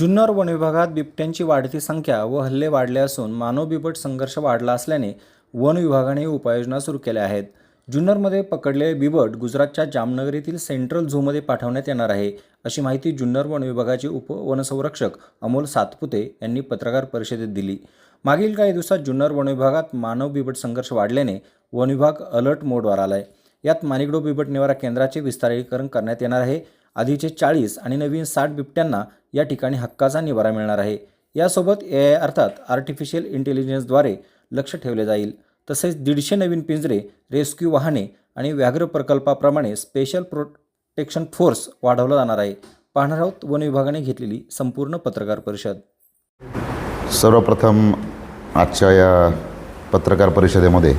Junnar one विभागात बिबट्यांची वाढती संख्या व हल्ले वाढले असून मानव बिबट संघर्ष वाढला असल्याने वन विभागाने उपाययोजना सुरू केल्या आहेत. जुन्नरमध्ये पकडलेले बिबट गुजरातच्या जामनगर येथील सेंट्रल झूमध्ये पाठवण्यात येणार आहे अशी माहिती जुन्नर वन विभागाचे उपवनसंरक्षक अमोल सातपुते यांनी पत्रकार परिषदेत दिली. मागील काही दिवसात जुन्नर वन विभागात मानव बिबट संघर्ष वाढल्याने वन विभाग अलर्ट मोडवर आलाय. यात मानिकडो बिबट निवारा केंद्राचे विस्तारीकरण करण्यात येणार आहे. आधीचे चाळीस आणि नवीन साठ बिबट्यांना या ठिकाणी हक्काचा निवारा मिळणार आहे. यासोबत ए आय अर्थात आर्टिफिशियल इंटेलिजन्सद्वारे लक्ष ठेवले जाईल. तसेच दीडशे नवीन पिंजरे रेस्क्यू वाहने आणि व्याघ्र प्रकल्पाप्रमाणे स्पेशल प्रोटेक्शन फोर्स वाढवला जाणार आहे. पाहणार आहोत वन विभागाने घेतलेली संपूर्ण पत्रकार परिषद. सर्वप्रथम आजच्या या पत्रकार परिषदेमध्ये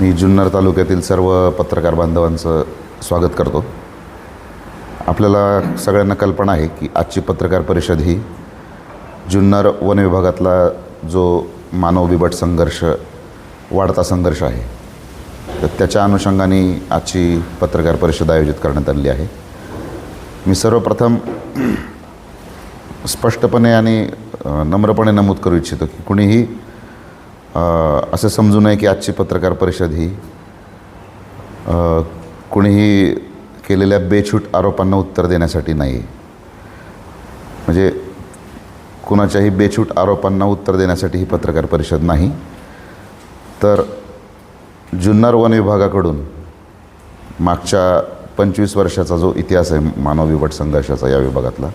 मी जुन्नर तालुक्यातील सर्व पत्रकार बांधवांचं स्वागत करतो. आपल्याला सगळ्यांना कल्पना आहे की आजची पत्रकार परिषद ही जुन्नर वन विभागातला जो मानव बिबट संघर्ष वाढता संघर्ष आहे तर त्याच्या अनुषंगाने आजची पत्रकार परिषद आयोजित करण्यात आलेली आहे. मी सर्वप्रथम स्पष्टपणे आणि नम्रपणे नमूद करू इच्छितो की कुणीही असं समजू नये की आजची पत्रकार परिषद ही कुणीही केलेल्या बेछूट आरोपांना उत्तर देण्यासाठी नाही म्हणजे कुणाच्याही बेछूट आरोपांना उत्तर देण्यासाठी ही पत्रकार परिषद नाही. तर जुन्नर वन विभागाकडून मागच्या पंचवीस वर्षाचा जो इतिहास आहे मानव विवट संघर्षाचा या विभागातला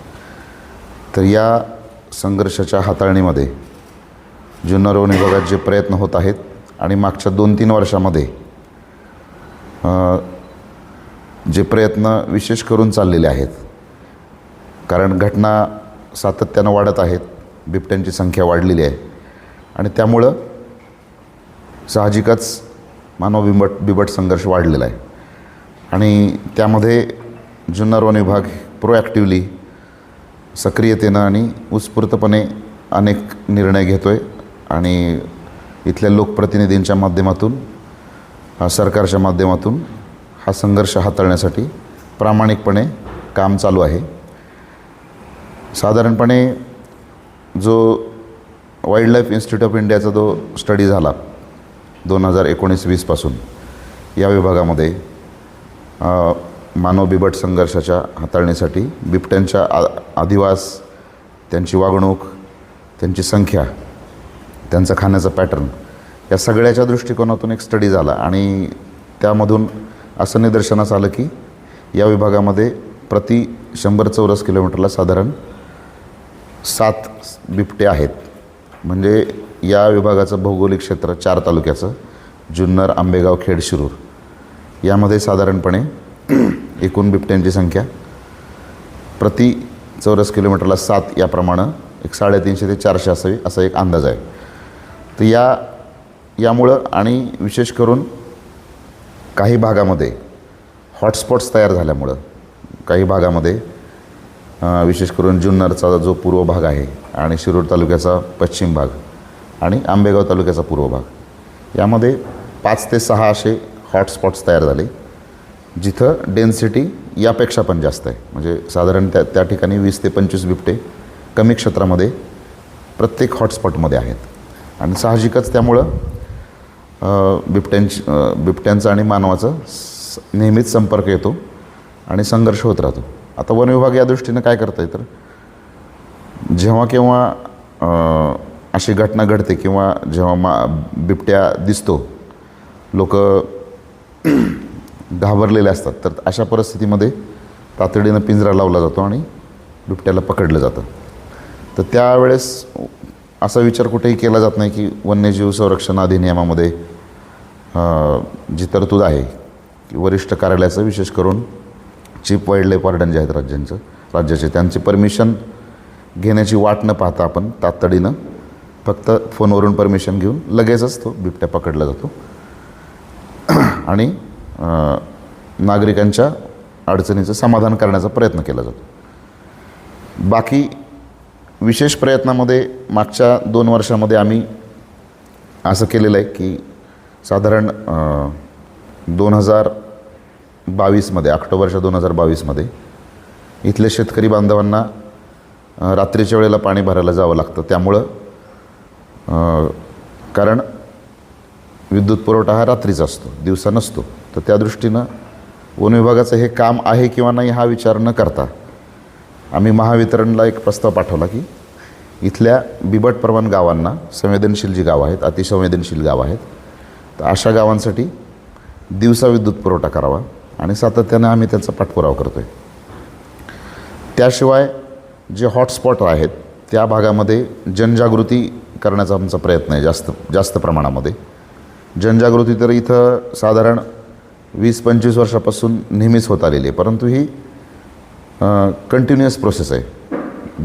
तर या संघर्षाच्या हाताळणीमध्ये जुन्नर वन विभागात जे प्रयत्न होत आहेत आणि मागच्या दोन तीन वर्षामध्ये जे प्रयत्न विशेष करून चाललेले आहेत. कारण घटना सातत्यानं वाढत आहेत. बिबट्यांची संख्या वाढलेली आहे. आणि त्यामुळं साहजिकच मानव बिबट बिबट संघर्ष वाढलेला आहे. आणि त्यामध्ये जुन्नर वन विभाग प्रोॲक्टिवली सक्रियतेनं आणि उत्स्फूर्तपणे अनेक निर्णय घेतो आहे आणि इथल्या लोकप्रतिनिधींच्या माध्यमातून सरकारच्या माध्यमातून हा संघर्ष हाताळण्यासाठी प्रामाणिकपणे काम चालू आहे. साधारणपणे जो वाईल्ड लाईफ इन्स्टिट्यूट ऑफ इंडियाचा जो स्टडी झाला दोन हजार एकोणीस वीसपासून या विभागामध्ये मानव बिबट संघर्षाच्या हाताळणीसाठी बिबट्यांच्या आ अधिवास त्यांची वागणूक त्यांची संख्या त्यांचा खाण्याचा पॅटर्न या सगळ्याच्या दृष्टिकोनातून एक स्टडी झाला आणि त्यामधून असं निदर्शनास आलं की या विभागामध्ये प्रति शंभर चौरस किलोमीटरला साधारण सात बिबटे आहेत. म्हणजे या विभागाचं भौगोलिक क्षेत्र चार तालुक्याचं जुन्नर आंबेगाव खेड शिरूर. यामध्ये साधारणपणे एकूण बिबट्यांची संख्या प्रति चौरस किलोमीटरला सात याप्रमाणे एक साडेतीनशे ते चारशे असावी असा एक अंदाज आहे. तर या यामुळं आणि विशेष करून काही भागामध्ये हॉटस्पॉट्स तयार झाल्यामुळं काही भागामध्ये विशेष करून जुन्नरचा जो पूर्व भाग आहे आणि शिरूर तालुक्याचा पश्चिम भाग आणि आंबेगाव तालुक्याचा पूर्व भाग यामध्ये पाच ते सहा असे हॉटस्पॉट्स तयार झाले जिथं डेन्सिटी यापेक्षा पण जास्त आहे. म्हणजे साधारण त्या त्या ठिकाणी वीस ते पंचवीस बिबटे कमी क्षेत्रामध्ये प्रत्येक हॉटस्पॉटमध्ये आहेत. आणि साहजिकच त्यामुळं बिबट्यांची बिबट्यांचा आणि मानवाचा स- नेहमीच संपर्क येतो आणि संघर्ष होत राहतो. आता वन विभाग या दृष्टीनं काय करतं आहे तर जेव्हा केव्हा अशी घटना घडते किंवा जेव्हा मा बिबट्या दिसतो लोक घाबरलेले असतात तर अशा परिस्थितीमध्ये तातडीनं पिंजरा लावला जातो आणि बिबट्याला पकडलं जातं. तर त्यावेळेस असा विचार कुठेही केला जात नाही की वन्यजीव संरक्षण अधिनियमामध्ये जी तरतूद आहे की वरिष्ठ कार्यालयाचं विशेष करून चीफ वाईल्ड लाईफ वार्डन जे आहेत राज्यांचं राज्याचे त्यांची परमिशन घेण्याची वाट न पाहता आपण तातडीनं फक्त फोनवरून परमिशन घेऊन लगेचच तो बिबट्या पकडला जातो. आणि नागरिकांच्या अडचणीचं समाधान करण्याचा प्रयत्न केला जातो. बाकी विशेष प्रयत्नामध्ये मागच्या दोन वर्षामध्ये आम्ही असं केलेलं आहे की साधारण दोन हजार बावीसमध्ये ऑक्टोबरच्या दोन हजार बावीसमध्ये इथले शेतकरी बांधवांना रात्रीच्या वेळेला पाणी भरायला जावं लागतं. त्यामुळं कारण विद्युत पुरवठा हा रात्रीचा असतो दिवसा नसतो. तर त्या दृष्टीनं वन विभागाचं हे काम आहे किंवा नाही हा विचार न करता आम्ही महावितरणला एक प्रस्ताव पाठवला की इथल्या बिबट प्रवण गावांना संवेदनशील जी गावं आहेत अतिसंवेदनशील गावं आहेत तर अशा गावांसाठी दिवसा विद्युत पुरवठा करावा आणि सातत्याने आम्ही त्याचा पाठपुरावा करतो आहे त्याशिवाय जे हॉटस्पॉट आहेत त्या भागामध्ये जनजागृती करण्याचा आमचा प्रयत्न आहे जास्त जास्त प्रमाणामध्ये. जनजागृती तर इथं साधारण वीस पंचवीस वर्षापासून नेहमीच होत आलेली आहे परंतु ही कंटिन्युअस प्रोसेस आहे.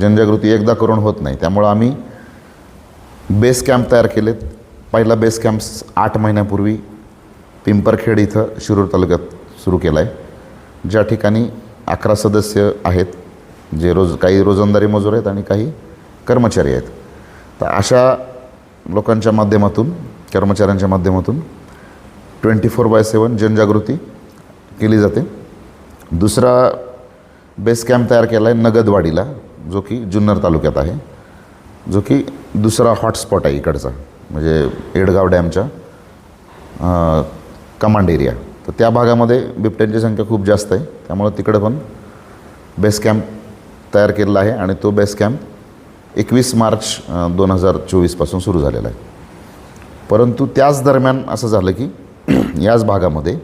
जनजागृती एकदा करून होत नाही. त्यामुळं आम्ही बेस कॅम्प तयार केलेत. पहिला बेस कॅम्प आठ महिन्यापूर्वी पिंपरखेड इथं शिरूर तालुक्यात सुरू केला आहे ज्या ठिकाणी अकरा सदस्य आहेत जे रोज काही रोजंदारी मजूर आहेत आणि काही कर्मचारी आहेत. तर अशा लोकांच्या माध्यमातून कर्मचाऱ्यांच्या माध्यमातून ट्वेंटी फोर बाय सेवन जनजागृती केली जाते. दुसरा बेस कॅम्प तयार केला आहे नगदवाडीला जो की जुन्नर तालुक्यात आहे. जो की दुसरा हॉटस्पॉट आहे इकडचा म्हणजे एडगाव डॅमच्या कमांड एरिया तर त्या भागामध्ये बिबट्यांची संख्या खूप जास्त आहे. त्यामुळं तिकडं पण बेस कॅम्प तयार केलेला आहे आणि तो बेस कॅम्प एकवीस मार्च दोन हजार चोवीसपासून सुरू झालेला आहे. परंतु त्याच दरम्यान असं झालं की याच भागामध्ये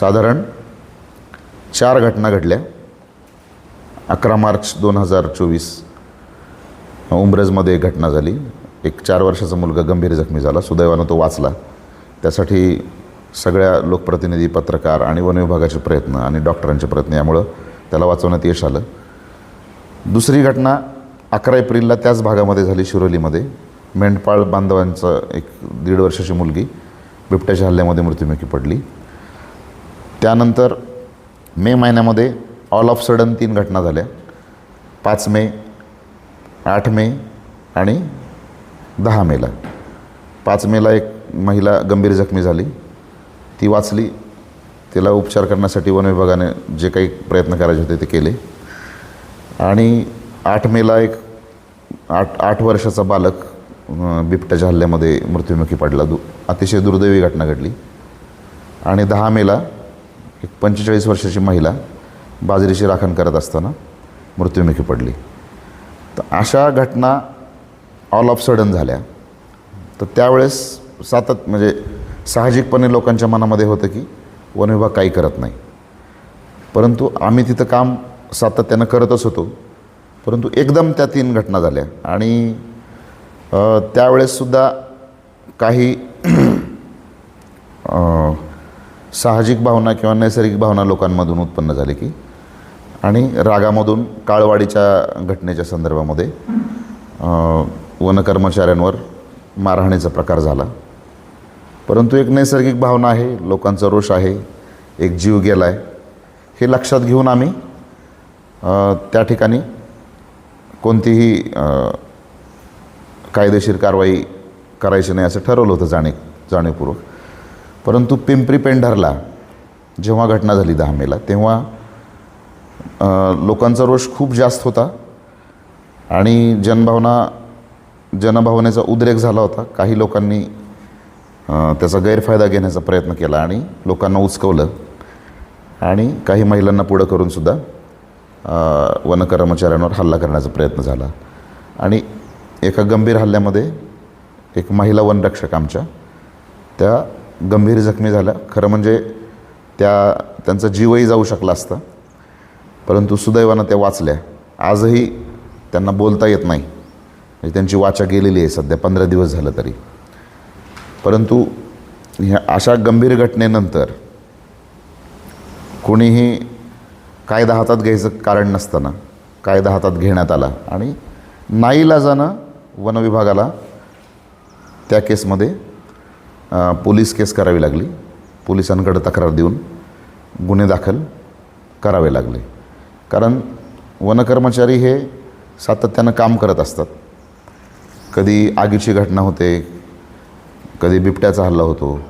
साधारण चार घटना घडल्या. अकरा मार्च दोन हजार चोवीस उमरजमध्ये एक घटना झाली. एक चार वर्षाचा मुलगा गंभीर जखमी झाला. सुदैवानं तो वाचला. त्यासाठी सगळ्या लोकप्रतिनिधी पत्रकार आणि वन विभागाचे प्रयत्न आणि डॉक्टरांचे प्रयत्न यामुळं त्याला वाचवण्यात यश आलं. दुसरी घटना अकरा एप्रिलला त्याच भागामध्ये झाली शिरोलीमध्ये. मेंढपाळ बांधवांचं एक दीड वर्षाची मुलगी बिबट्याच्या हल्ल्यामध्ये मृत्युमुखी पडली. त्यानंतर मे महिन्यामध्ये ऑल ऑफ सडन तीन घटना झाल्या. पाच मे आठ मे आणि दहा मेला पाच मेला एक महिला गंभीर जखमी झाली. ती वाचली. तिला उपचार करण्यासाठी वन विभागाने जे काही प्रयत्न करायचे होते ते केले. आणि आठ मेला एक आठ आठ वर्षाचा बालक बिबट्याच्या हल्ल्यामध्ये मृत्युमुखी पडला. दु अतिशय दुर्दैवी घटना घडली. आणि दहा मेला एक पंचेचाळीस वर्षाची महिला बाजरीची राखण करत असताना मृत्युमुखी पडली. तर अशा घटना ऑल ऑफ सडन झाल्या. तर त्यावेळेस सातत म्हणजे साहजिकपणे लोकांच्या मनामध्ये होतं की वन विभाग काही करत नाही. परंतु आम्ही तिथं काम सातत्यानं करतच होतो. परंतु एकदम त्या तीन घटना झाल्या. आणि त्यावेळेससुद्धा काही साहजिक भावना किंवा नैसर्गिक भावना लोकांमधून उत्पन्न झाली की आणि रागामधून काळवाडीच्या घटनेच्या संदर्भामध्ये वन कर्मचाऱ्यांवर मारहाणीचा प्रकार झाला. परंतु एक नैसर्गिक भावना आहे लोकांचा रोष आहे एक जीव गेला आहे हे लक्षात घेऊन आम्ही त्या ठिकाणी कोणतीही कायदेशीर कारवाई करायची नाही असं ठरवलं होतं जाणे जाणीवपूर्वक. परंतु पिंपरी पेंढारला जेव्हा घटना झाली दहा मेला तेव्हा लोकांचा रोष खूप जास्त होता आणि जनभावना जनभावनेचा उद्रेक झाला होता. काही लोकांनी त्याचा गैरफायदा घेण्याचा प्रयत्न केला आणि लोकांना उचकवलं. आणि काही महिलांना पुढं करूनसुद्धा वन कर्मचाऱ्यांवर हल्ला करण्याचा प्रयत्न झाला. आणि एका गंभीर हल्ल्यामध्ये एक महिला वनरक्षक आमच्या त्या गंभीर जखमी झाल्या. खरं म्हणजे त्या त्यांचा जीवही जाऊ शकला असता. परंतु सुदैवानं त्या वाचल्या. आजही त्यांना बोलता येत नाही. म्हणजे त्यांची वाचा गेलेली आहे सध्या पंधरा दिवस झालं तरी. परंतु ह्या अशा गंभीर घटनेनंतर कोणीही कायदा हातात घ्यायचं कारण नसताना कायदा हातात घेण्यात आला आणि नाईलाजानं वनविभागाला त्या केसमध्ये पोलीस केस करावी लागली. पोलिसांकडे तक्रार देऊन गुन्हे दाखल करावे लागले. कारण वनकर्मचारी हे सातत्यानं काम करत असतात. कधी आगीची घटना होते कधी बिबट्याचा हल्ला होतो.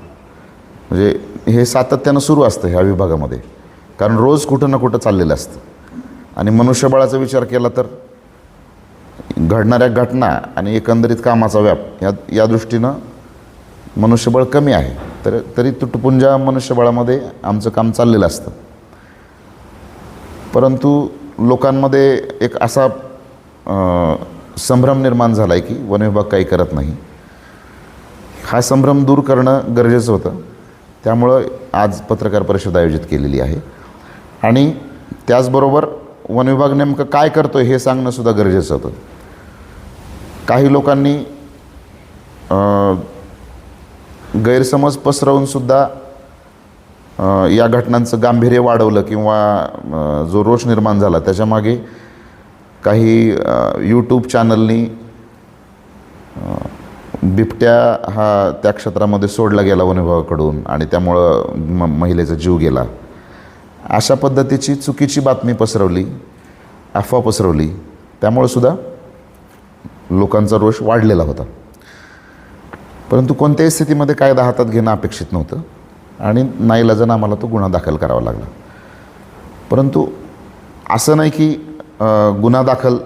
म्हणजे हे सातत्यानं सुरू असतं ह्या विभागामध्ये. कारण रोज कुठं ना कुठं चाललेलं असतं. आणि मनुष्यबळाचा विचार केला तर घडणाऱ्या घटना आणि एकंदरीत कामाचा व्याप या या दृष्टीनं मनुष्यबळ कमी आहे. तर तरी तुटपुंजा मनुष्यबळामध्ये आमचं काम चाललेलं असतं. परंतु लोकांमध्ये एक असा संभ्रम निर्माण झाला आहे की वनविभाग काही करत नाही. हा संभ्रम दूर करणं गरजेचं होतं. त्यामुळं आज पत्रकार परिषद आयोजित केलेली आहे. आणि त्याचबरोबर वनविभाग नेमकं काय करतो हे सांगणंसुद्धा गरजेचं होतं. काही लोकांनी गैरसमज पसरवूनसुद्धा या घटनांचं गांभीर्य वाढवलं किंवा जो रोष निर्माण झाला त्याच्यामागे काही यूट्यूब चॅनलनी बिबट्या हा त्या क्षेत्रामध्ये सोडला गेला वनविभागाकडून आणि त्यामुळं म महिलेचा जीव गेला. अशा पद्धतीची चुकीची बातमी पसरवली अफवा पसरवली त्यामुळं सुद्धा लोकांचा रोष वाढलेला होता. परंतु कोणत्याही स्थितीमध्ये कायदा हातात घेणं अपेक्षित नव्हतं. आणि नाईलाजानं आम्हाला तो गुन्हा दाखल करावा लागला. परंतु असं नाही की गुन्हा दाखल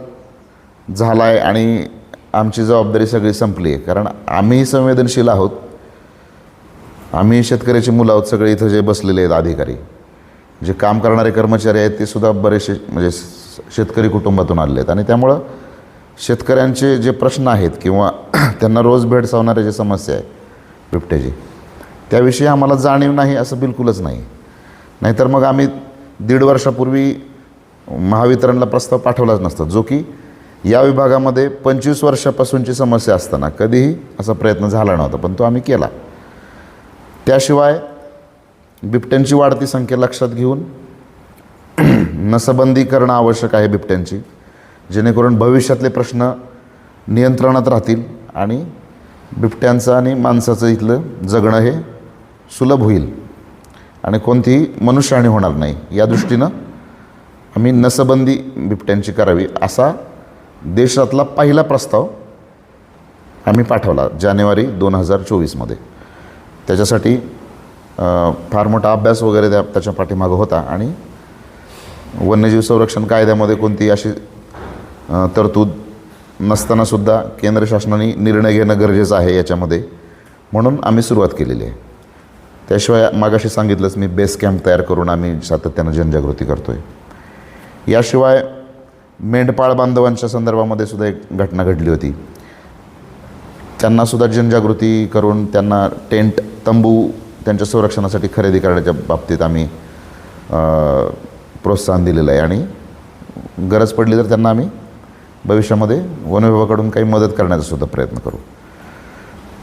झाला आहे आणि आमची जबाबदारी सगळी संपली आहे. कारण आम्ही संवेदनशील आहोत. आम्ही शेतकऱ्याची मुलं आहोत. सगळे इथं जे बसलेले आहेत अधिकारी जे काम करणारे कर्मचारी आहेत ते सुद्धा बरेचसे म्हणजे शेतकरी कुटुंबातून आलेले आहेत. आणि त्यामुळं शेतकऱ्यांचे जे प्रश्न आहेत किंवा त्यांना रोज भेडसावणाऱ्या जे समस्या आहे बिबट्याची त्याविषयी आम्हाला जाणीव नाही असं बिलकुलच नाही. नाहीतर मग आम्ही दीड वर्षापूर्वी महावितरणला प्रस्ताव पाठवलाच नसता जो की या विभागामध्ये पंचवीस वर्षापासूनची समस्या असताना कधीही असा प्रयत्न झाला नव्हता पण तो आम्ही केला. त्याशिवाय बिबट्यांची वाढती संख्या लक्षात घेऊन नसबंदी करणं आवश्यक आहे बिबट्यांची जेणेकरून भविष्यातले प्रश्न नियंत्रणात राहतील आणि बिबट्यांचं आणि माणसाचं इथलं जगणं हे सुलभ होईल आणि कोणतीही मनुष्यहानी होणार नाही. या दृष्टीनं आम्ही नसबंदी बिबट्यांची करावी असा देशातला पहिला प्रस्ताव आम्ही पाठवला जानेवारी दोन हजार चोवीसमध्ये त्याच्यासाठी फार मोठा अभ्यास वगैरे त्या त्याच्या पाठीमागं होता आणि वन्यजीव संरक्षण कायद्यामध्ये कोणती अशी तरतूद नसतानासुद्धा केंद्र शासनाने निर्णय घेणं गरजेचं आहे याच्यामध्ये. म्हणून आम्ही सुरुवात केलेली आहे. त्याशिवाय मागाशी सांगितलंच मी बेस कॅम्प तयार करून आम्ही सातत्यानं जनजागृती करतो आहे याशिवाय मेंढपाळ बांधवांच्या संदर्भामध्ये सुद्धा एक घटना घडली होती. त्यांनासुद्धा जनजागृती करून त्यांना टेंट तंबू त्यांच्या संरक्षणासाठी खरेदी करण्याच्या बाबतीत आम्ही प्रोत्साहन दिलेलं आहे. आणि गरज पडली तर त्यांना आम्ही भविष्यामध्ये वनविभागाकडून काही मदत करण्याचा सुद्धा प्रयत्न करू.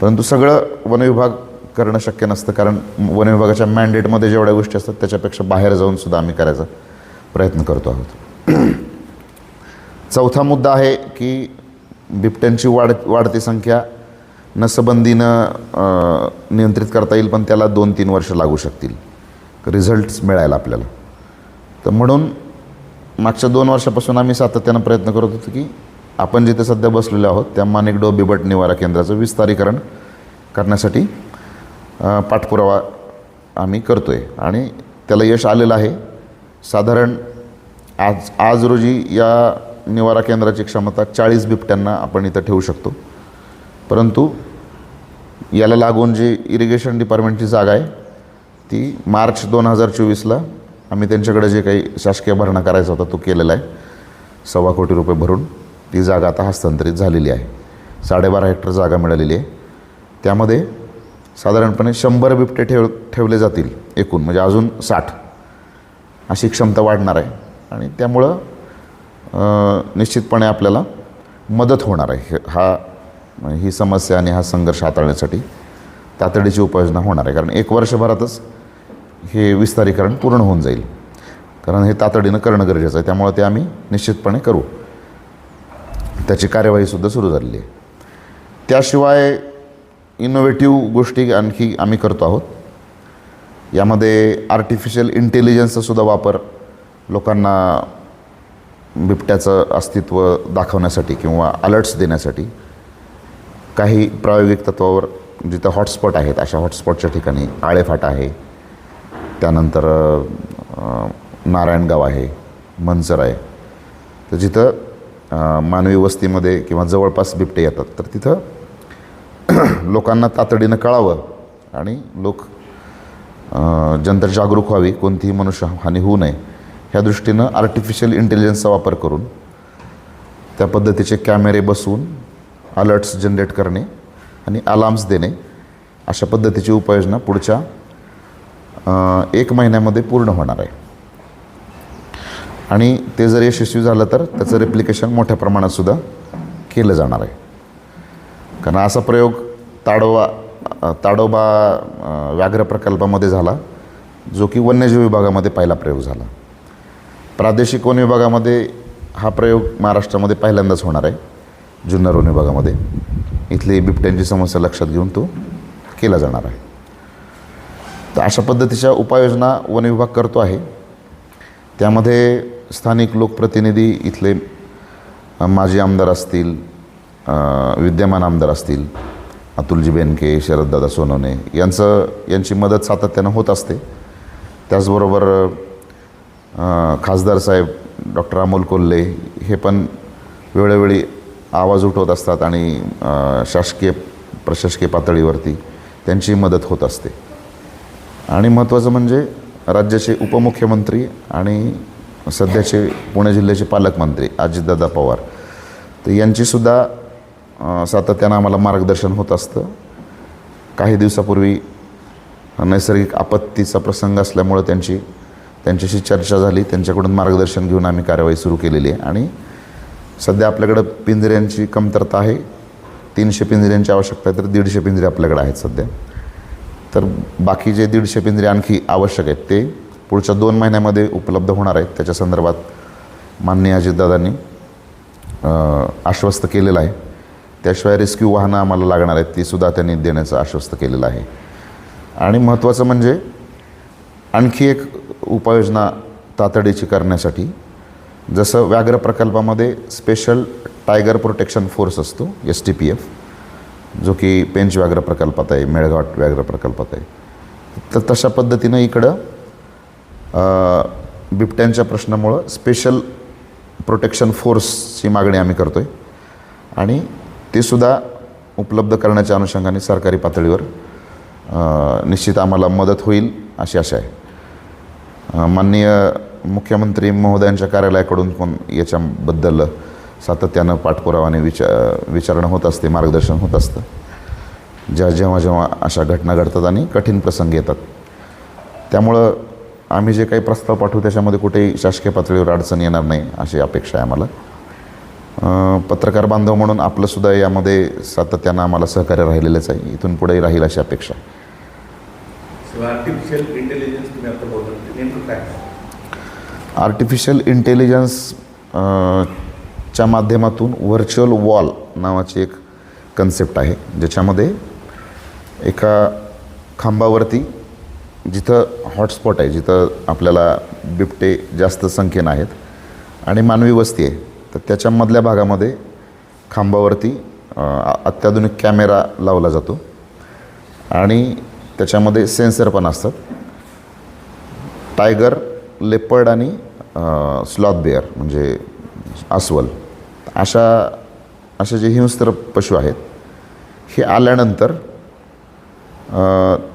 परंतु सगळं वनविभाग करणं शक्य नसतं. कारण वन विभागाच्या मॅन्डेटमध्ये जेवढ्या गोष्टी असतात त्याच्यापेक्षा बाहेर जाऊन सुद्धा आम्ही करायचा प्रयत्न करतो आहोत. चौथा मुद्दा आहे की बिबट्यांची वाढ वाढती संख्या नसबंदीनं नियंत्रित करता येईल पण त्याला दोन तीन वर्ष लागू शकतील. रिझल्ट्स मिळायला आपल्याला. तर म्हणून मागच्या दोन वर्षापासून आम्ही सातत्यानं प्रयत्न करत होतो की आपण जिथे सध्या बसलेलो आहोत त्या माणिकडो बिबट निवारा केंद्राचं विस्तारीकरण करण्यासाठी पाठपुरावा आम्ही करतो आहे आणि त्याला यश आलेलं आहे. साधारण आज आज रोजी या निवारा केंद्राची क्षमता चाळीस बिबट्यांना आपण इथं ठेवू शकतो. परंतु याला लागून जी इरिगेशन डिपार्टमेंटची जागा आहे ती मार्च दोन हजार चोवीसला आम्ही त्यांच्याकडे जे काही शासकीय भरणा करायचा होता तो केलेला आहे. सव्वा कोटी रुपये भरून ती जागा आता हस्तांतरित झालेली आहे. साडेबारा हेक्टर जागा मिळालेली आहे. त्यामध्ये साधारणपणे शंभर बिबटे ठेव ठेवले जातील एकूण म्हणजे अजून साठ. अशी क्षमता वाढणार आहे. आणि त्यामुळं निश्चितपणे आपल्याला मदत होणार आहे. हा ही समस्या आणि हा संघर्ष हाताळण्यासाठी तातडीची उपाययोजना होणार आहे. कारण एक वर्षभरातच हे विस्तारीकरण पूर्ण होऊन जाईल. कारण हे तातडीनं करणं गरजेचं आहे. त्यामुळे ते आम्ही निश्चितपणे करू. त्याची कार्यवाहीसुद्धा सुरू झालेली आहे. त्याशिवाय इनोव्हेटिव्ह गोष्टी आणखी आम्ही करतो आहोत. यामध्ये आर्टिफिशियल इंटेलिजन्सचा सुद्धा वापर लोकांना बिबट्याचं अस्तित्व दाखवण्यासाठी किंवा अलर्ट्स देण्यासाठी काही प्रायोगिक तत्वावर जिथं हॉटस्पॉट आहेत अशा हॉटस्पॉटच्या ठिकाणी आळेफाटा आहे. त्यानंतर नारायणगाव आहे मंजर आहे. तर जिथं मानवी वस्तीमध्ये किंवा जवळपास बिबटे येतात तर तिथं लोकांना तातडीनं कळावं आणि लोक जनता जागरूक व्हावी कोणतीही मनुष्य हानी होऊ नये ह्या दृष्टीनं आर्टिफिशियल इंटेलिजन्सचा वापर करून त्या पद्धतीचे कॅमेरे बसवून अलर्ट्स जनरेट करणे आणि अलार्म्स देणे अशा पद्धतीची उपाययोजना पुढच्या एक महिन्यामध्ये पूर्ण होणार आहे. आणि ते जर यशस्वी झालं तर त्याचं रेप्लिकेशन मोठ्या प्रमाणात सुद्धा केलं जाणार आहे. कारण असा प्रयोग ताडोबा ताडोबा व्याघ्र प्रकल्पामध्ये झाला जो की वन्यजीव विभागामध्ये पहिला प्रयोग झाला. प्रादेशिक वन विभागामध्ये हा प्रयोग महाराष्ट्रामध्ये पहिल्यांदाच होणार आहे जुन्नर वन विभागामध्ये. इथली बिबट्यांची समस्या लक्षात घेऊन तो केला जाणार आहे. तर अशा पद्धतीच्या उपाययोजना वन विभाग करतो आहे. त्यामध्ये स्थानिक लोकप्रतिनिधी इथले माजी आमदार असतील विद्यमान आमदार असतील अतुलजी बेनके शरददादा सोनवणे यांचं यांची मदत सातत्यानं होत असते. त्याचबरोबर खासदार साहेब डॉक्टर अमोल कोल्हे हे पण वेळोवेळी आवाज उठवत असतात आणि शासकीय प्रशासकीय पातळीवरती त्यांची मदत होत असते. आणि महत्त्वाचं म्हणजे राज्याचे उपमुख्यमंत्री आणि सध्याचे पुणे जिल्ह्याचे पालकमंत्री अजितदादा पवार. तर यांचीसुद्धा सातत्यानं आम्हाला मार्गदर्शन होत असतं. काही दिवसापूर्वी नैसर्गिक आपत्तीचा प्रसंग असल्यामुळं त्यांची त्यांच्याशी चर्चा झाली. त्यांच्याकडून मार्गदर्शन घेऊन आम्ही कार्यवाही सुरू केलेली आहे. आणि सध्या आपल्याकडं पिंजऱ्यांची कमतरता आहे. तीनशे पिंजऱ्यांची आवश्यकता आहे तर दीडशे पिंजरे आपल्याकडे आहेत सध्या. तर बाकी जे दीडशे पिंजरे आणखी आवश्यक आहेत ते पुढच्या दोन महिन्यामध्ये उपलब्ध होणार आहेत. त्याच्या संदर्भात माननीय अजितदादांनी आश्वस्त केलेलं आहे. त्याशिवाय रेस्क्यू वाहनं आम्हाला लागणार आहेत तीसुद्धा त्यांनी देण्याचं आश्वस्त केलेलं आहे. आणि महत्त्वाचं म्हणजे आणखी एक उपाययोजना तातडीची करण्यासाठी जसं व्याघ्र प्रकल्पामध्ये स्पेशल टायगर प्रोटेक्शन फोर्स असतो एस टी पी एफ जो की पेंच व्याघ्र प्रकल्पात आहे मेळघाट व्याघ्र प्रकल्पात आहे. तर तशा पद्धतीनं इकडं बिबट्यांच्या प्रश्नामुळं स्पेशल प्रोटेक्शन फोर्सची मागणी आम्ही करतो आहे आणि ते सुद्धा उपलब्ध करण्याच्या अनुषंगाने सरकारी पातळीवर निश्चित आम्हाला मदत होईल अशी आशा आहे. माननीय मुख्यमंत्री महोदयांच्या कार्यालयाकडून पण याच्याबद्दल सातत्यानं पाठपुरावाने विचा विचारणा होत असते मार्गदर्शन होत असतं. ज्या जेव्हा जेव्हा अशा घटना घडतात आणि कठीण प्रसंग येतात त्यामुळं आम्ही जे काही प्रस्ताव पाठवू त्याच्यामध्ये कुठेही शासकीय पातळीवर अडचण येणार नाही अशी अपेक्षा आहे आम्हाला. पत्रकार बांधव म्हणून आपलंसुद्धा यामध्ये सातत्यानं आम्हाला सहकार्य राहिलेलंच आहे. इथून पुढेही राहील अशी अपेक्षा. आर्टिफिशियल इंटेलिजन्स तुम्ही आता नेमकं काय? आर्टिफिशियल च्या माध्यमातून व्हर्च्युअल वॉल नावाची एक कन्सेप्ट आहे ज्याच्यामध्ये एका खांबावरती जिथं हॉटस्पॉट आहे जिथं आपल्याला बिबटे जास्त संख्येनं आहेत आणि मानवी वस्ती आहे. तर त्याच्यामधल्या भागामध्ये खांबावरती अत्याधुनिक कॅमेरा लावला जातो. आणि त्याच्यामध्ये सेन्सर पण असतात. टायगर लेपर्ड आणि स्लॉथ बेअर म्हणजे अस्वल. अशा असे जे हिंस्त्र पशु आहेत हे आल्यानंतर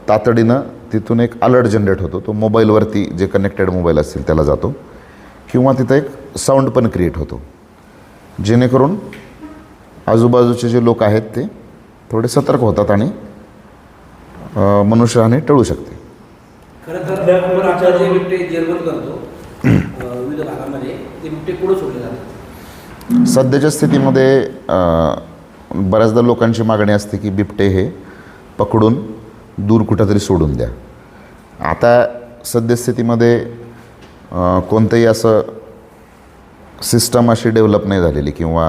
तातडीनं तिथून एक अलर्ट जनरेट होतो. तो मोबाईलवरती जे कनेक्टेड मोबाईल असतील त्याला जातो. किंवा तिथं एक साऊंड पण क्रिएट होतो. जेणेकरून आजूबाजूचे जे लोक आहेत ते थोडे सतर्क होतात आणि अ, मनुष्यहानी टळू शकते. खरं तर आपण आता जे बिबटे जेरबंद करतो अ, विविध भागामध्ये. ते बिबटे कुठं सोडले जातात? सध्याच्या स्थितीमध्ये बऱ्याचदा लोकांची मागणी असते की बिबटे हे पकडून दूर कुठंतरी सोडून द्या. आता सद्यस्थितीमध्ये कोणतंही असं सिस्टम अशी डेव्हलप नाही झालेली किंवा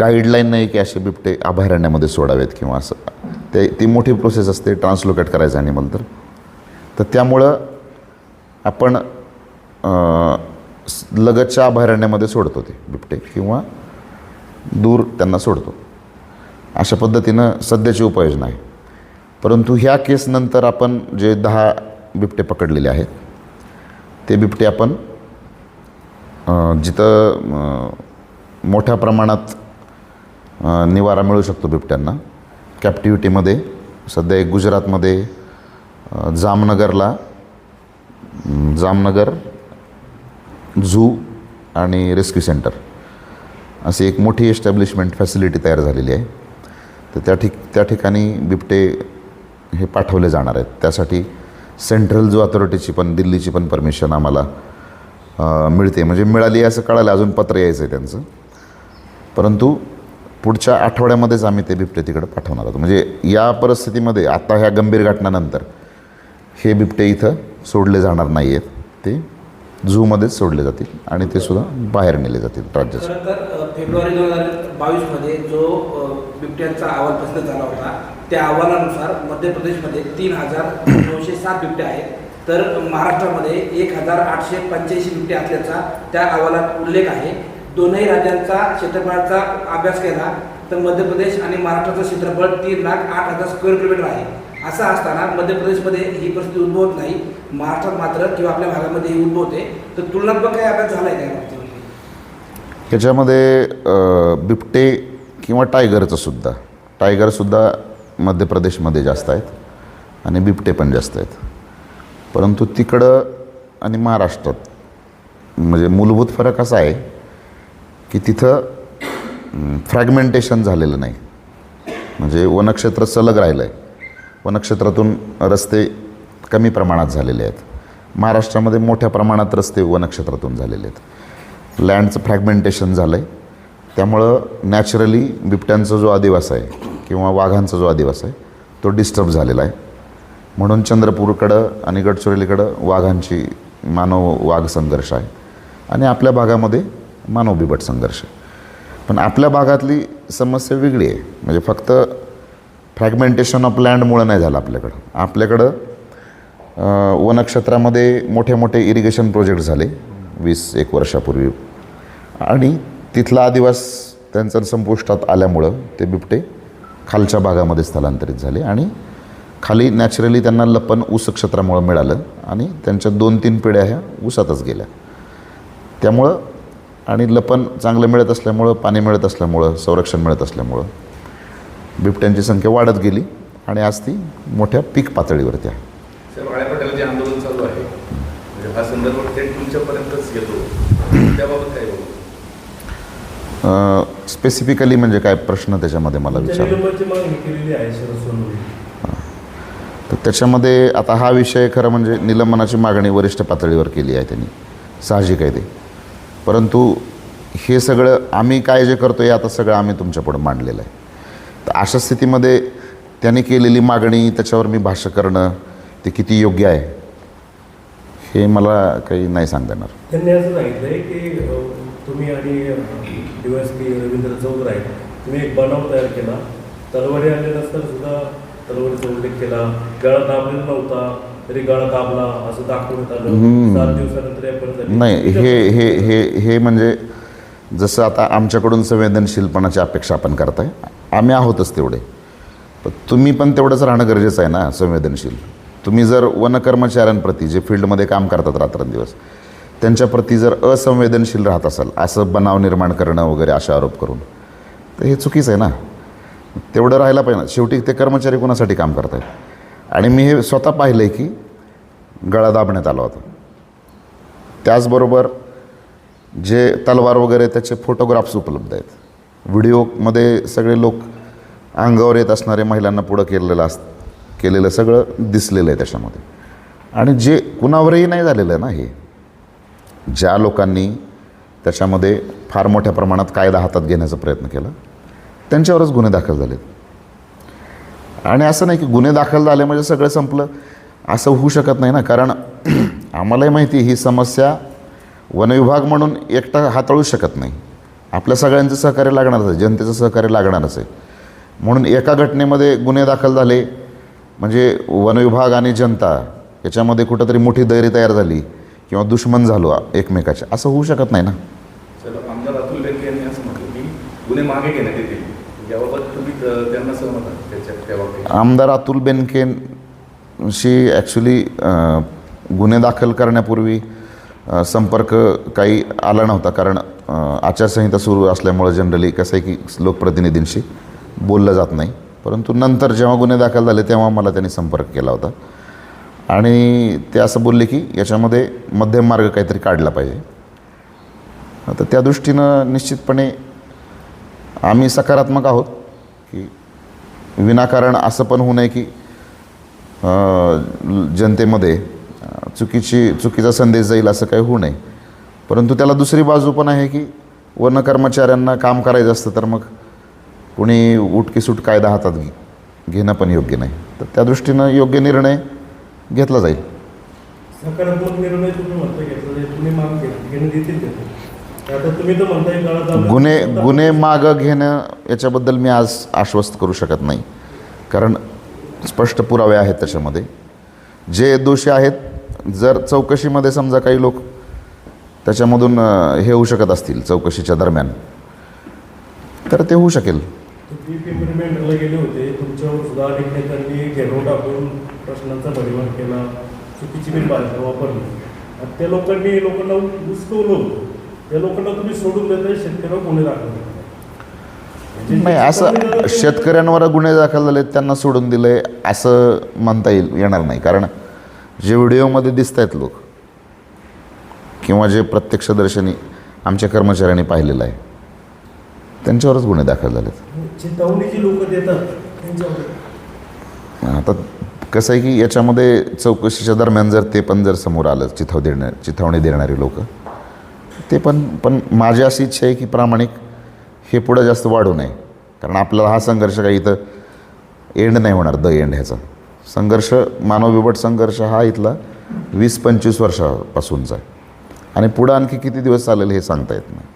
गाईडलाईन नाही की असे बिबटे अभयारण्यामध्ये सोडावेत किंवा असं. ते ती मोठी प्रोसेस असते ट्रान्सलोकेट करायचं ॲनिमल तर. तर त्यामुळं आपण लगतच्या अभयारण्यामध्ये सोडतो ते बिबटे किंवा दूर त्यांना सोडतो. अशा पद्धतीनं सध्याची उपाययोजना आहे. परंतु ह्या केसनंतर आपण जे दहा बिबटे पकडलेले आहेत ते बिबटे आपण जिथं मोठ्या प्रमाणात निवारा मिळू शकतो बिबट्यांना. कॅप्टिव्हिटीमध्ये सध्या एक गुजरातमध्ये जामनगरला जामनगर झू आणि रेस्क्यू सेंटर अशी एक मोठी एस्टॅब्लिशमेंट फॅसिलिटी तयार झालेली आहे. तर त्या ठिक त्या ठिकाणी बिबटे हे पाठवले जाणार आहेत. त्यासाठी सेंट्रल जो अथॉरिटीची पण दिल्लीची पण परमिशन आम्हाला मिळते. म्हणजे मिळाली असं कळालं अजून पत्र यायचं आहे त्यांचं. परंतु पुढच्या आठवड्यामध्येच आम्ही ते बिबटे तिकडे पाठवणार आहोत. म्हणजे या परिस्थितीमध्ये आता ह्या गंभीर घटनानंतर हे बिबटे इथं सोडले जाणार नाही आहेत ते झूमध्येच सोडले जातील आणि ते सुद्धा बाहेर नेले जातील राज्याच्या फेब्रुवारी दोन हजार बावीसमध्ये जो बिबट्यांचा अहवाल प्रसिद्ध झाला होता त्या अहवालानुसार मध्य प्रदेशमध्ये तीन हजार नऊशे सात बिबटे आहेत. तर महाराष्ट्रामध्ये एक हजार आठशे पंच्याऐंशी बिबटे असल्याचा त्या अहवालात उल्लेख आहे. दोनही राज्यांचा क्षेत्रफळाचा अभ्यास केला तर मध्य प्रदेश आणि महाराष्ट्राचं क्षेत्रफळ तीन लाख आठ हजार स्क्वेअर किलोमीटर आहे. असं असताना मध्य प्रदेशमध्ये ही परिस्थिती उद्भवत नाही. महाराष्ट्रात मात्र किंवा आपल्या भागामध्ये ही उद्भवते. तर तुलनात्मक काही अभ्यास झाला आहे त्या त्याच्यामध्ये बिबटे किंवा टायगरचं सुद्धा. टायगरसुद्धा मध्य प्रदेशमध्ये जास्त आहेत आणि बिबटे पण जास्त आहेत. परंतु तिकडं आणि महाराष्ट्रात म्हणजे मूलभूत फरक असा आहे की तिथं फ्रॅगमेंटेशन झालेलं नाही. म्हणजे वनक्षेत्र सलग राहिलं आहे वनक्षेत्रातून रस्ते कमी प्रमाणात झालेले आहेत. महाराष्ट्रामध्ये मोठ्या प्रमाणात रस्ते वनक्षेत्रातून झालेले आहेत. लँडचं फ्रॅगमेंटेशन झालं आहे त्यामुळं नॅचरली बिबट्यांचा जो आदिवास आहे किंवा वाघांचा जो अधिवास आहे तो डिस्टर्ब झालेला आहे. म्हणून चंद्रपूरकडं आणि गडचिरोलीकडं वाघांची मानव वाघ संघर्ष आहे. आणि आपल्या भागामध्ये मानव बिबट संघर्ष पण आपल्या भागातली समस्या वेगळी आहे. म्हणजे फक्त फ्रॅगमेंटेशन ऑफ लँडमुळं नाही झालं आपल्याकडं. आपल्याकडं वनक्षेत्रामध्ये मोठे मोठे इरिगेशन प्रोजेक्ट झाले वीस एक वर्षापूर्वी. आणि तिथला आदिवास त्यांचं संपुष्टात आल्यामुळं ते बिबटे खालच्या भागामध्ये स्थलांतरित झाले आणि खाली नॅचरली त्यांना लपन ऊस क्षेत्रामुळं मिळालं आणि त्यांच्या दोन तीन पिढ्या ह्या ऊसातच गेल्या. त्यामुळं आणि लपन चांगलं मिळत असल्यामुळं पाणी मिळत असल्यामुळं संरक्षण मिळत असल्यामुळं बिबट्यांची संख्या वाढत गेली आणि आज ती मोठ्या पीक पातळीवरती आहे. आहे. म्हणजे हा संदर्भ थेट तुमच्यापर्यंतच येतो त्याबाबत काय बोलू? स्पेसिफिकली म्हणजे काय प्रश्न त्याच्यामध्ये मला विचार निलंबनची मागणी केलेली आहे शरद सोनवणे तर त्याच्यामध्ये आता हा विषय खरं म्हणजे निलंबनाची मागणी वरिष्ठ पातळीवर केली आहे त्यांनी. साहजिक आहे ते. परंतु हे सगळं आम्ही काय जे करतो हे आता सगळं आम्ही तुमच्यापुढं मांडलेलं आहे. तर अशा स्थितीमध्ये त्यांनी केलेली मागणी त्याच्यावर मी भाष्य करणं ते किती योग्य आहे हे मला काही नाही सांगता येणार. त्यांनी असं सांगितलं आहे की तुम्ही आणि D S P Ravindra Chaudhari तुम्ही एक बनाव तयार केला. तलवारी आले नसताना सुद्धा तलवारीचा उल्लेख केला. गळा दाबलेला नव्हता तरी गळा दाबला असं दाखवण्यात आलं. सात दिवसानंतर. नाही हे हे हे हे म्हणजे जसं आता आमच्याकडून संवेदनशीलपणाची अपेक्षा आपण करताय आम्ही आहोतच तेवढे. पण तुम्ही पण तेवढंच राहणं गरजेचं आहे ना संवेदनशील. तुम्ही जर वनकर्मचाऱ्यांप्रती जे फील्डमध्ये काम करतात रात्रंदिवस त्यांच्याप्रती जर असंवेदनशील राहत असाल असं बनाव निर्माण करणं वगैरे असे आरोप करून तर हे चुकीचं आहे ना. तेवढं राहायला पाहिजे ना. शेवटी ते कर्मचारी कोणासाठी काम करत आहेत आणि मी हे स्वतः पाहिलं आहे की गळा दाबण्यात आला होता. त्याचबरोबर जे तलवार वगैरे त्याचे फोटोग्राफ्स उपलब्ध आहेत. व्हिडिओमध्ये सगळे लोक अंगावर येत असणारे महिलांना पुढं केलेलं अस केलेलं सगळं दिसलेलं आहे त्याच्यामध्ये. आणि जे कुणावरही नाही झालेलं आहे ना हे ज्या लोकांनी त्याच्यामध्ये फार मोठ्या प्रमाणात कायदा हातात घेण्याचा प्रयत्न केला त्यांच्यावरच गुन्हे दाखल झालेत. आणि असं नाही की गुन्हे दाखल झाले म्हणजे सगळं संपलं. असं होऊ शकत नाही ना. कारण आम्हालाही माहिती आहे, ही समस्या वनविभाग म्हणून एकटा हाताळू शकत नाही. आपल्या सगळ्यांचं सहकार्य लागणारच आहे. जनतेचं सहकार्य लागणारच आहे. म्हणून एका घटनेमध्ये गुन्हे दाखल झाले. म्हणजे वनविभाग आणि जनता याच्यामध्ये कुठंतरी मोठी दैरी तयार झाली किंवा दुश्मन झालो एकमेकाचे असं होऊ शकत नाही ना. गुन्हे मागे घेण्यात येतील. त्यांना सहमत त्याच्या त्या बाबतीत आमदार अतुल बेनकेंशी ॲक्च्युली गुन्हे दाखल करण्यापूर्वी अ, संपर्क काही आला नव्हता. कारण अ, आचारसंहिता सुरू असल्यामुळं जनरली कसं आहे की लोकप्रतिनिधींशी बोललं जात नाही. परंतु नंतर जेव्हा गुन्हे दाखल झाले तेव्हा मला त्यांनी संपर्क केला होता. आणि ते असं बोलले की याच्यामध्ये मध्यम मार्ग काहीतरी काढला पाहिजे. आता त्या दृष्टीनं निश्चितपणे आम्ही सकारात्मक आहोत. की विनाकारण असं पण होऊ नये की जनतेमध्ये चुकीची चुकीचा संदेश जाईल असं काही होऊ नये. परंतु त्याला दुसरी बाजू पण आहे की वन कर्मचाऱ्यांना काम करायचं असतं तर मग कुणी उटकीसूट कायदा हातात घे घेणं पण योग्य नाही. तर त्या दृष्टीनं योग्य निर्णय घेतला जाईल. सकारात्मक निर्णय तुम्ही घेतला जाईल तुम्ही माग घे- गुन्हे गुन्हे मागं घेणं याच्याबद्दल मी आज आश्वस्त करू शकत नाही. कारण स्पष्ट पुरावे आहेत त्याच्यामध्ये. जे दोषी आहेत जर चौकशीमध्ये समजा काही लोक त्याच्यामधून हे होऊ शकत असतील चौकशीच्या दरम्यान तर ते होऊ शकेल. तुम्ही पेपरमेंटला गेले होते. तुमच्यावर सुद्धा अनेक नेत्यांनी घेरव टाकून प्रश्नांचा भडीमार केला. चुकीची बिन भाषा वापरली. आणि त्या लोकांनी लोकांना लोकांना तुम्ही सोडून देताय शेतकऱ्यावर गुन्हे दाखल. म्हणजे नाही असं शेतकऱ्यांवर गुन्हे दाखल झाले त्यांना सोडून दिले असं म्हणता येईल येणार नाही. कारण जे व्हिडिओमध्ये दिसत आहेत लोक किंवा जे प्रत्यक्षदर्शनी आमच्या कर्मचाऱ्यांनी पाहिलेलं आहे त्यांच्यावरच गुन्हे दाखल झालेत. लोक देतात आता कसं आहे की याच्यामध्ये चौकशीच्या दरम्यान जर ते पण जर समोर आलं चिथाव देणार चिथावणी देणारी लोक ते पण पण माझी अशी इच्छा आहे की प्रामाणिक हे पुढं जास्त वाढू नये. कारण आपल्याला हा संघर्ष काही इथं एंड नाही होणार द एंड ह्याचा. संघर्ष मानवविभट संघर्ष हा इथला वीस पंचवीस वर्षापासूनचा आहे. आणि पुढं आणखी किती दिवस चालेल हे सांगता येत नाही.